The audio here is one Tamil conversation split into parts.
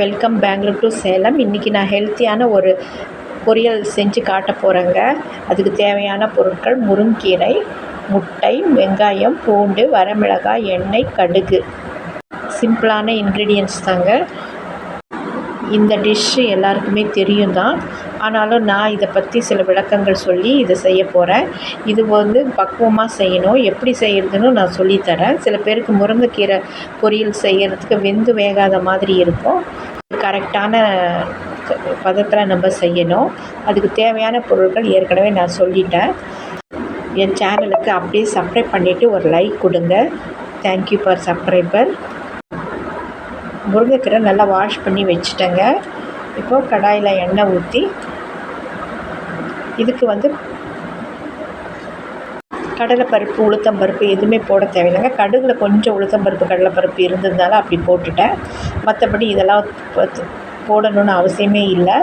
Welcome Bangalore to Salem. இன்றைக்கி நான் ஹெல்த்தியான ஒரு பொரியல் செஞ்சு காட்ட போகிறேங்க அதுக்கு தேவையான பொருட்கள் முருங்கீரை முட்டை வெங்காயம் பூண்டு வரமிளகாய் எண்ணெய் கடுகு. சிம்பிளான இன்க்ரீடியன்ஸ் தாங்க. இந்த டிஷ்ஷு எல்லாருக்குமே தெரியும் தான் ஆனாலும் நான் இதை பற்றி சில விளக்கங்கள் சொல்லி இதை செய்ய போகிறேன் இது வந்து பக்குவமாக செய்யணும். எப்படி செய்கிறதுன்னு நான் சொல்லித்தரேன் சில பேருக்கு முருங்கைக்கீரை பொரியல் செய்கிறதுக்கு வெந்து வேகாத மாதிரி இருக்கும். கரெக்டான பதத்தில் நம்ம செய்யணும். அதுக்கு தேவையான பொருட்கள் ஏற்கனவே நான் சொல்லிட்டேன். என் சேனலுக்கு அப்படியே சப்ஸ்கிரைப் பண்ணிவிட்டு ஒரு லைக் கொடுங்க. தேங்க்யூ ஃபார் சப்ஸ்கிரைபர் முருங்கைக்கீரை நல்லா வாஷ் பண்ணி வச்சுட்டேங்க. இப்போது கடாயில் எண்ணெய் ஊற்றி இதுக்கு வந்து கடலைப்பருப்பு உளுத்தம்பருப்பு எதுவுமே போட தேவையில்லைங்க. கடுகில் கொஞ்சம் உளுத்தம்பருப்பு கடலைப்பருப்பு இருந்ததுனால அப்படி போட்டுட்டேன். மற்றபடி இதெல்லாம் போடணும்னு அவசியமே இல்லை.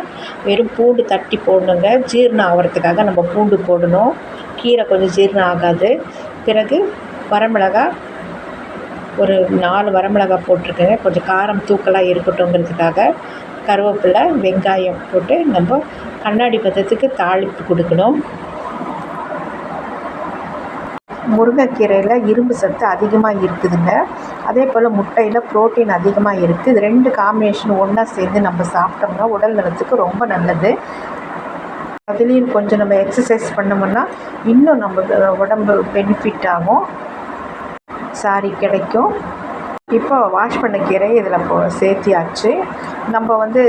வெறும் பூண்டு தட்டி போடணுங்க. ஜீரணம் ஆகிறதுக்காக நம்ம பூண்டு போடணும். கீரை கொஞ்சம் ஜீரணம் ஆகாது. பிறகு வரமிளகாய் ஒரு நாலு வரமிளகாய் போட்டிருக்கேங்க. கொஞ்சம் காரம் தூக்கலாக இருக்கட்டுங்கிறதுக்காக கருவேப்பிலை வெங்காயம் போட்டு நம்ம கண்ணாடி பதத்துக்கு தாளிப்பு கொடுக்கணும். முருங்கைக்கீரையில் இரும்பு சத்து அதிகமாக இருக்குதுங்க. அதே போல் முட்டையில் புரோட்டீன் அதிகமாக இருக்குது இது ரெண்டு காம்பினேஷன் ஒன்றா சேர்ந்து நம்ம சாப்பிட்டோம்னா உடல் நலத்துக்கு ரொம்ப நல்லது. அதுலேயும் கொஞ்சம் நம்ம எக்ஸசைஸ் பண்ணோம்னா இன்னும் நம்ம உடம்பு பெனிஃபிட் ஆகும். சாரி கிடைக்கும். இப்போ வாஷ் பண்ண கீரை இதில் போ சேர்த்தியாச்சு. நம்ம வந்து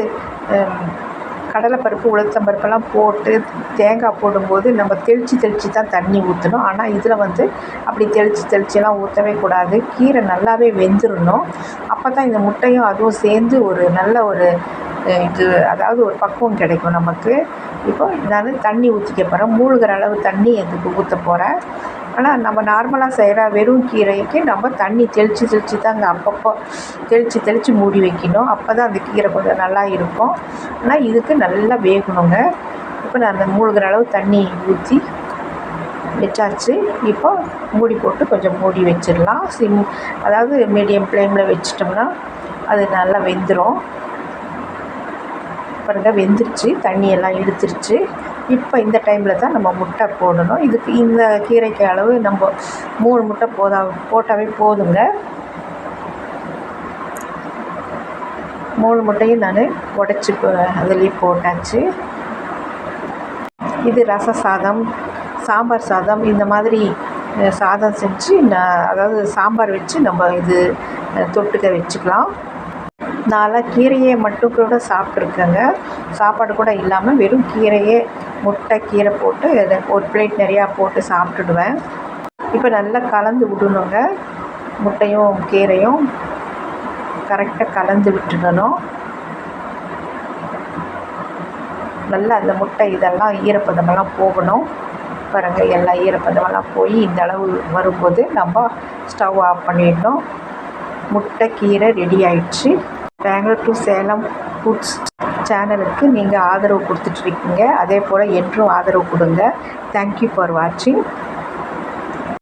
கடலைப்பருப்பு உளுத்தம்பருப்பெல்லாம் போட்டு தேங்காய் போடும்போது நம்ம தெளித்து தெளித்து தான் தண்ணி ஊற்றணும் ஆனால் இதில் வந்து அப்படி தெளித்து தெளிச்செல்லாம் ஊற்றவே கூடாது. கீரை நல்லாவே வெந்துடணும் அப்போ தான் இந்த முட்டையும் அதுவும் சேர்ந்து ஒரு நல்ல ஒரு இது அதாவது ஒரு பக்குவம் கிடைக்கும் நமக்கு. இப்போ நான் தண்ணி ஊற்றிக்க போகிறேன் மூழ்கிற அளவு தண்ணி எதுக்கு ஊற்ற போகிறேன் ஆனால் நம்ம நார்மலாக செய்கிற வெறும் கீரைக்கு நம்ம தண்ணி தெளித்து தெளித்து தாங்க அப்பப்போ தெளித்து தெளித்து மூடி வைக்கணும். அப்போ தான் அந்த கீரை கொஞ்சம் நல்லா இருக்கும். ஆனால் இதுக்கு நல்லா வேகணுங்க. இப்போ நான் அந்த மூழ்கிற அளவு தண்ணி ஊற்றி வச்சாச்சு. இப்போ மூடி போட்டு கொஞ்சம் மூடி வச்சிடலாம். சிம் அதாவது மீடியம் ஃப்ளேமில் வச்சிட்டோம்னா அது நல்லா வெந்துடும் பாருங்க வெந்துருச்சு தண்ணியெல்லாம் இழுத்துருச்சு. இப்போ இந்த டைமில் தான் நம்ம முட்டை போடணும். இதுக்கு இந்த கீரைக்கு அளவு நம்ம மூணு முட்டை போதா போட்டாவே போதுங்க. மூணு முட்டையும் நான் உடச்சி அதுலேயே போட்டாச்சு. இது ரச சாதம் சாம்பார் சாதம் இந்த மாதிரி சாதம் செஞ்சு நான் அதாவது சாம்பார் வச்சு நம்ம இது தொட்டுக்க வச்சுக்கலாம். நான்லாம் கீரையை மட்டும் கூட சாப்பிட்ருக்கேங்க சாப்பாடு கூட இல்லாமல் வெறும் கீரையே முட்டை கீரை போட்டு ஒரு பிளேட் நிறையா போட்டு சாப்பிட்டுடுவேன். இப்போ நல்லா கலந்து விடணுங்க. முட்டையும் கீரையும் கரெக்டாக கலந்து விட்டுடணும். நல்லா அந்த முட்டை இதெல்லாம் ஈரப்பதமெல்லாம் போகணும். பாருங்கள் எல்லா ஈரப்பதமெல்லாம் போய் இந்த அளவு வரும்போது நம்ம ஸ்டவ் ஆஃப் பண்ணிடணும். முட்டை கீரை ரெடி ஆயிடுச்சு. பெங்களூர் டு சேலம் ஃபுட்ஸ் சேனலுக்கு நீங்கள் ஆதரவு கொடுத்துட்ருக்கீங்க அதே போல் என்றும் ஆதரவு கொடுங்க. தேங்க்யூ ஃபார் வாட்சிங்